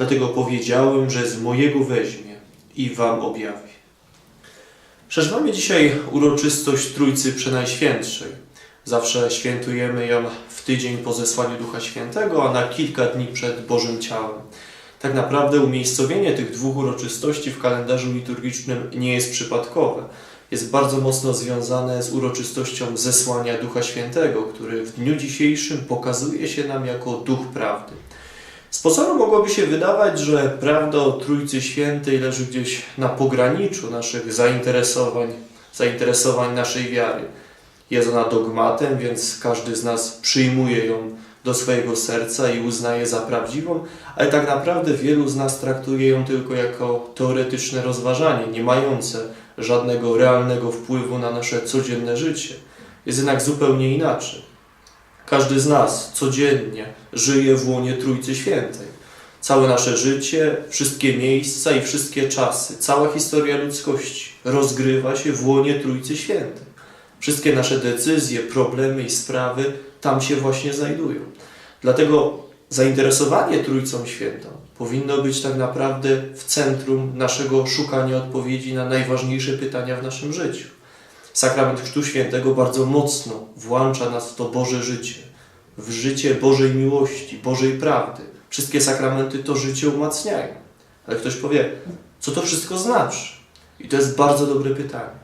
dlatego powiedziałem, że z mojego weźmie i wam objawi. Przeżywamy dzisiaj uroczystość Trójcy Przenajświętszej. Zawsze świętujemy ją w tydzień po zesłaniu Ducha Świętego, a na kilka dni przed Bożym Ciałem. Tak naprawdę umiejscowienie tych dwóch uroczystości w kalendarzu liturgicznym nie jest przypadkowe. Jest bardzo mocno związane z uroczystością zesłania Ducha Świętego, który w dniu dzisiejszym pokazuje się nam jako Duch Prawdy. Z pozoru mogłoby się wydawać, że prawda o Trójcy Świętej leży gdzieś na pograniczu naszych zainteresowań, zainteresowań naszej wiary. Jest ona dogmatem, więc każdy z nas przyjmuje ją do swojego serca i uznaje za prawdziwą, ale tak naprawdę wielu z nas traktuje ją tylko jako teoretyczne rozważanie, nie mające żadnego realnego wpływu na nasze codzienne życie. Jest jednak zupełnie inaczej. Każdy z nas codziennie żyje w łonie Trójcy Świętej. Całe nasze życie, wszystkie miejsca i wszystkie czasy, cała historia ludzkości rozgrywa się w łonie Trójcy Świętej. Wszystkie nasze decyzje, problemy i sprawy tam się właśnie znajdują. Dlatego zainteresowanie Trójcą Świętą powinno być tak naprawdę w centrum naszego szukania odpowiedzi na najważniejsze pytania w naszym życiu. Sakrament Chrztu Świętego bardzo mocno włącza nas w to Boże życie, w życie Bożej miłości, Bożej prawdy. Wszystkie sakramenty to życie umacniają. Ale ktoś powie, co to wszystko znaczy? I to jest bardzo dobre pytanie.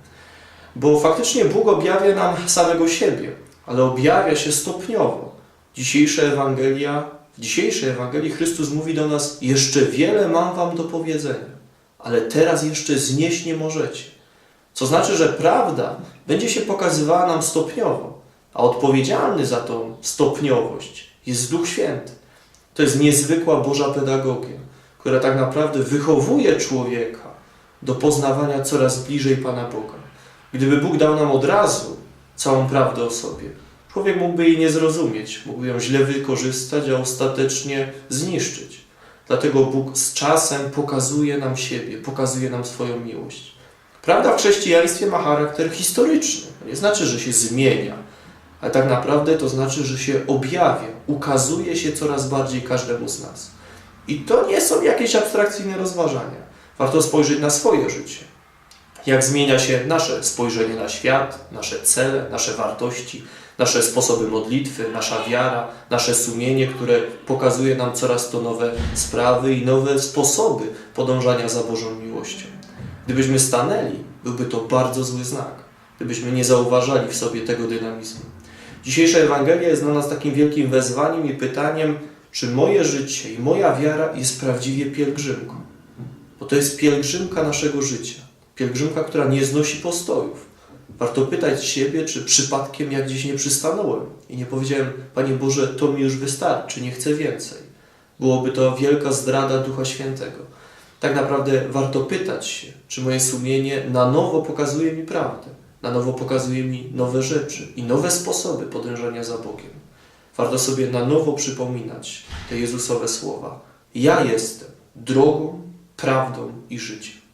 Bo faktycznie Bóg objawia nam samego siebie, ale objawia się stopniowo. Dzisiejsza Ewangelia, w dzisiejszej Ewangelii Chrystus mówi do nas: Jeszcze wiele mam wam do powiedzenia, ale teraz jeszcze znieść nie możecie. Co znaczy, że prawda będzie się pokazywała nam stopniowo, a odpowiedzialny za tą stopniowość jest Duch Święty. To jest niezwykła Boża pedagogia, która tak naprawdę wychowuje człowieka do poznawania coraz bliżej Pana Boga. Gdyby Bóg dał nam od razu całą prawdę o sobie, człowiek mógłby jej nie zrozumieć, mógłby ją źle wykorzystać, a ostatecznie zniszczyć. Dlatego Bóg z czasem pokazuje nam siebie, pokazuje nam swoją miłość. Prawda w chrześcijaństwie ma charakter historyczny. To nie znaczy, że się zmienia, ale tak naprawdę to znaczy, że się objawia, ukazuje się coraz bardziej każdemu z nas. I to nie są jakieś abstrakcyjne rozważania. Warto spojrzeć na swoje życie. Jak zmienia się nasze spojrzenie na świat, nasze cele, nasze wartości, nasze sposoby modlitwy, nasza wiara, nasze sumienie, które pokazuje nam coraz to nowe sprawy i nowe sposoby podążania za Bożą miłością. Gdybyśmy stanęli, byłby to bardzo zły znak, gdybyśmy nie zauważali w sobie tego dynamizmu. Dzisiejsza Ewangelia jest dla nas takim wielkim wezwaniem i pytaniem, czy moje życie i moja wiara jest prawdziwie pielgrzymką. Bo to jest pielgrzymka naszego życia. Pielgrzymka, która nie znosi postojów. Warto pytać siebie, czy przypadkiem ja gdzieś nie przystanąłem i nie powiedziałem, Panie Boże, to mi już wystarczy, nie chcę więcej. Byłoby to wielka zdrada Ducha Świętego. Tak naprawdę warto pytać się, czy moje sumienie na nowo pokazuje mi prawdę, na nowo pokazuje mi nowe rzeczy i nowe sposoby podążania za Bogiem. Warto sobie na nowo przypominać te Jezusowe słowa. Ja jestem drogą, prawdą i życiem.